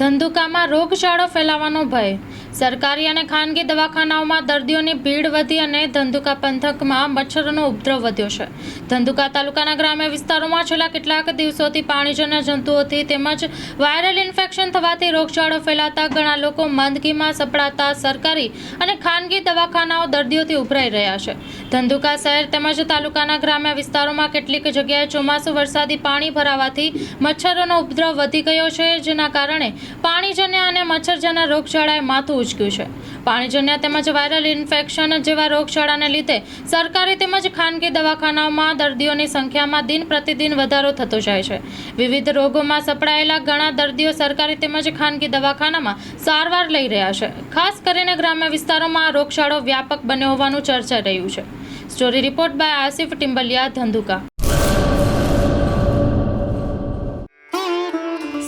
ધંધુકામાં રોગચાળો ફેલાવાનો ભય. સરકારી અને ખાનગી દવાખાનાઓમાં દર્દીઓની ભીડ વધી અને ધંધુકા પંથકમાં મચ્છરોનો ઉપદ્રવ વધ્યો છે. ધંધુકા તાલુકાના ગ્રામ્ય વિસ્તારોમાં છેલ્લા કેટલાક દિવસોથી પાણીજન્ય જંતુઓથી તેમજ વાયરલ ઇન્ફેક્શન થવાથી રોગચાળો ફેલાતા ઘણા લોકો માંદગીમાં સપડાતા સરકારી અને ખાનગી દવાખાનાઓ દર્દીઓથી ઉભરાઈ રહ્યા છે. ધંધુકા શહેર તેમજ તાલુકાના ગ્રામ્ય વિસ્તારોમાં કેટલીક જગ્યાએ ચોમાસું વરસાદી પાણી ભરાવાથી મચ્છરોનો ઉપદ્રવ વધી ગયો છે, જેના કારણે પાણીજન્ય અને મચ્છરજન્ય રોગચાળાએ માથું ઉચક્યું છે. પાણીજન્ય તેમજ વાયરલ ઇન્ફેક્શન જેવા રોગચાળાને લીધે સરકારી તેમજ ખાનગી દવાખાનાઓમાં દર્દીઓની સંખ્યામાં દિન પ્રતિદિન વધારો થતો જાય છે. વિવિધ રોગોમાં સપડાયેલા ઘણા દર્દીઓ સરકારી તેમજ ખાનગી દવાખાનામાં સારવાર લઈ રહ્યા છે. ખાસ કરીને ગ્રામ્ય વિસ્તારોમાં આ રોગચાળો વ્યાપક બન્યો હોવાનું ચર્ચા રહ્યું છે. Story report by Asif Timbaliya Dhandhuka.